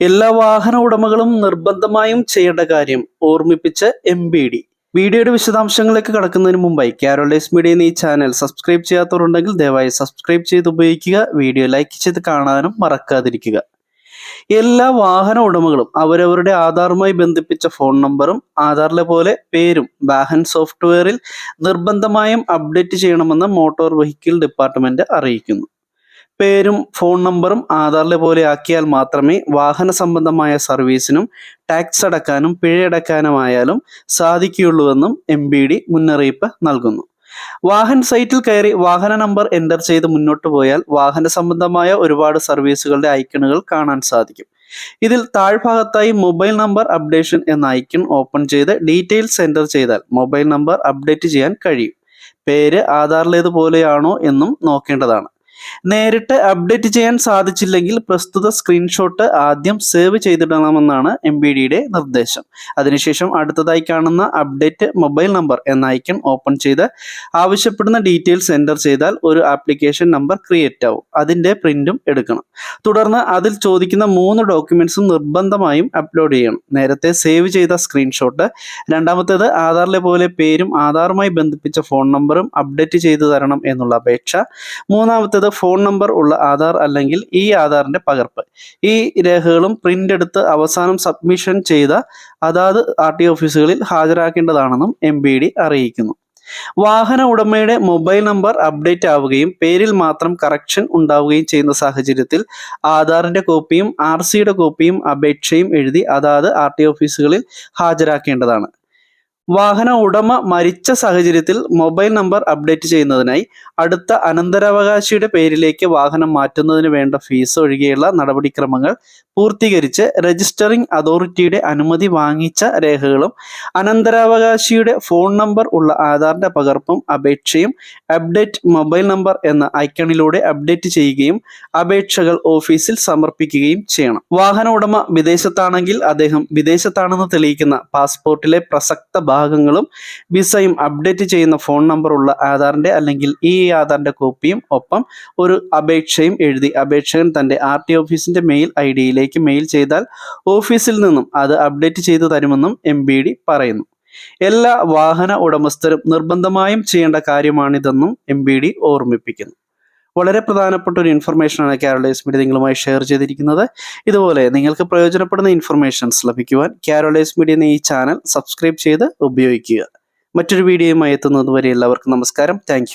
എല്ലാ വാഹന ഉടമകളും നിർബന്ധമായും ചെയ്യേണ്ട കാര്യം ഓർമ്മിപ്പിച്ച് എം ബി ഡി വീഡിയോയുടെ വിശദാംശങ്ങളിലേക്ക് കടക്കുന്നതിന് മുമ്പായി കാരോളൈസ് മീഡിയ എന്ന ഈ ചാനൽ സബ്സ്ക്രൈബ് ചെയ്യാത്തവരുണ്ടെങ്കിൽ ദയവായി സബ്സ്ക്രൈബ് ചെയ്ത് ഉപയോഗിക്കുക വീഡിയോ ലൈക്ക് ചെയ്ത് കാണാനും മറക്കാതിരിക്കുക. എല്ലാ വാഹന ഉടമകളും അവരവരുടെ ആധാറുമായി ബന്ധിപ്പിച്ച ഫോൺ നമ്പറും ആധാറിലെ പോലെ പേരും വാഹൻ സോഫ്റ്റ്വെയറിൽ നിർബന്ധമായും അപ്ഡേറ്റ് ചെയ്യണമെന്ന് മോട്ടോർ വെഹിക്കിൾ ഡിപ്പാർട്ട്മെന്റ് അറിയിക്കുന്നു. പേരും ഫോൺ നമ്പറും ആധാറിലെ പോലെ ആക്കിയാൽ മാത്രമേ വാഹന സംബന്ധമായ സർവീസിനും ടാക്സ് അടക്കാനും പിഴയടക്കാനുമായാലും സാധിക്കുകയുള്ളൂവെന്നും എം ബി ഡി മുന്നറിയിപ്പ് നൽകുന്നു. വാഹൻ സൈറ്റിൽ കയറി വാഹന നമ്പർ എന്റർ ചെയ്ത് മുന്നോട്ട് പോയാൽ വാഹന സംബന്ധമായ ഒരുപാട് സർവീസുകളുടെ ഐക്കണുകൾ കാണാൻ സാധിക്കും. ഇതിൽ താഴ്ഭാഗത്തായി മൊബൈൽ നമ്പർ അപ്ഡേഷൻ എന്ന ഐക്കൺ ഓപ്പൺ ചെയ്ത് ഡീറ്റെയിൽസ് എന്റർ ചെയ്താൽ മൊബൈൽ നമ്പർ അപ്ഡേറ്റ് ചെയ്യാൻ കഴിയും. പേര് ആധാറിലേതുപോലെയാണോ എന്നും നോക്കേണ്ടതാണ്. നേരിട്ട് അപ്ഡേറ്റ് ചെയ്യാൻ സാധിച്ചില്ലെങ്കിൽ പ്രസ്തുത സ്ക്രീൻഷോട്ട് ആദ്യം സേവ് ചെയ്തിടണമെന്നാണ് എം ബി ഡിയുടെ നിർദ്ദേശം. അതിനുശേഷം അടുത്തതായി കാണുന്ന അപ്ഡേറ്റ് മൊബൈൽ നമ്പർ എന്ന ഐക്കൺ ഓപ്പൺ ചെയ്ത് ആവശ്യപ്പെടുന്ന ഡീറ്റെയിൽസ് എന്റർ ചെയ്താൽ ഒരു ആപ്ലിക്കേഷൻ നമ്പർ ക്രിയേറ്റ് ആവും. അതിന്റെ പ്രിന്റും എടുക്കണം. തുടർന്ന് അതിൽ ചോദിക്കുന്ന മൂന്ന് ഡോക്യുമെൻസും നിർബന്ധമായും അപ്ലോഡ് ചെയ്യണം. നേരത്തെ സേവ് ചെയ്ത സ്ക്രീൻഷോട്ട് രണ്ടാമത്തേത് ആധാറിലെ പോലെ പേരും ആധാറുമായി ബന്ധിപ്പിച്ച ഫോൺ നമ്പറും അപ്ഡേറ്റ് ചെയ്തു തരണം എന്നുള്ള അപേക്ഷ മൂന്നാമത്തേത് ഫോൺ നമ്പർ ഉള്ള ആധാർ അല്ലെങ്കിൽ ഈ ആധാറിന്റെ പകർപ്പ്. ഈ രേഖകളും പ്രിന്റ് എടുത്ത് അവസാനം സബ്മിഷൻ ചെയ്ത അതാത് ആർ ടി ഓഫീസുകളിൽ ഹാജരാക്കേണ്ടതാണെന്നും എം ബി ഡി അറിയിക്കുന്നു. വാഹന ഉടമയുടെ മൊബൈൽ നമ്പർ അപ്ഡേറ്റ് ആവുകയും പേരിൽ മാത്രം കറക്ഷൻ ഉണ്ടാവുകയും ചെയ്യുന്ന സാഹചര്യത്തിൽ ആധാറിന്റെ കോപ്പിയും ആർ സിയുടെ കോപ്പിയും അപേക്ഷയും എഴുതി അതാത് ആർ ടി ഓഫീസുകളിൽ ഹാജരാക്കേണ്ടതാണ്. വാഹന ഉടമ മരിച്ച സാഹചര്യത്തിൽ മൊബൈൽ നമ്പർ അപ്ഡേറ്റ് ചെയ്യുന്നതിനായി അടുത്ത അനന്തരാവകാശിയുടെ പേരിലേക്ക് വാഹനം മാറ്റുന്നതിന് വേണ്ട ഫീസ് ഒഴികെയുള്ള നടപടിക്രമങ്ങൾ പൂർത്തീകരിച്ച് രജിസ്റ്ററിംഗ് അതോറിറ്റിയുടെ അനുമതി വാങ്ങിച്ച രേഖകളും അനന്തരാവകാശിയുടെ ഫോൺ നമ്പർ ഉള്ള ആധാറിന്റെ പകർപ്പും അപേക്ഷയും അപ്ഡേറ്റ് മൊബൈൽ നമ്പർ എന്ന ഐക്കണിലൂടെ അപ്ഡേറ്റ് ചെയ്യുകയും അപേക്ഷകൾ ഓഫീസിൽ സമർപ്പിക്കുകയും ചെയ്യണം. വാഹന ഉടമ വിദേശത്താണെങ്കിൽ അദ്ദേഹം വിദേശത്താണെന്ന് തെളിയിക്കുന്ന പാസ്പോർട്ടിലെ പ്രസക്ത ഭാഗങ്ങളും വിസയും അപ്ഡേറ്റ് ചെയ്യുന്ന ഫോൺ നമ്പർ ഉള്ള ആധാറിന്റെ അല്ലെങ്കിൽ ഈ ആധാറിന്റെ കോപ്പിയും ഒപ്പം ഒരു അപേക്ഷയും എഴുതി അപേക്ഷകൻ തന്റെ ആർ ടി ഓഫീസിന്റെ മെയിൽ ഐ ഡിയിലേക്ക് മെയിൽ ചെയ്താൽ ഓഫീസിൽ നിന്നും അത് അപ്ഡേറ്റ് ചെയ്തു തരുമെന്നും എം പറയുന്നു. എല്ലാ വാഹന ഉടമസ്ഥരും നിർബന്ധമായും ചെയ്യേണ്ട കാര്യമാണിതെന്നും എം ഓർമ്മിപ്പിക്കുന്നു. വളരെ പ്രധാനപ്പെട്ട ഒരു ഇൻഫർമേഷനാണ് കാരോളൈസ് മീഡിയ നിങ്ങളുമായി ഷെയർ ചെയ്തിരിക്കുന്നത്. ഇതുപോലെ നിങ്ങൾക്ക് പ്രയോജനപ്പെടുന്ന ഇൻഫർമേഷൻസ് ലഭിക്കുവാൻ കാരോളൈസ് മീഡിയ എന്ന ഈ ചാനൽ സബ്സ്ക്രൈബ് ചെയ്ത് ഉപയോഗിക്കുക. മറ്റൊരു വീഡിയോയുമായി എത്തുന്നത് വരെ എല്ലാവർക്കും നമസ്കാരം. താങ്ക്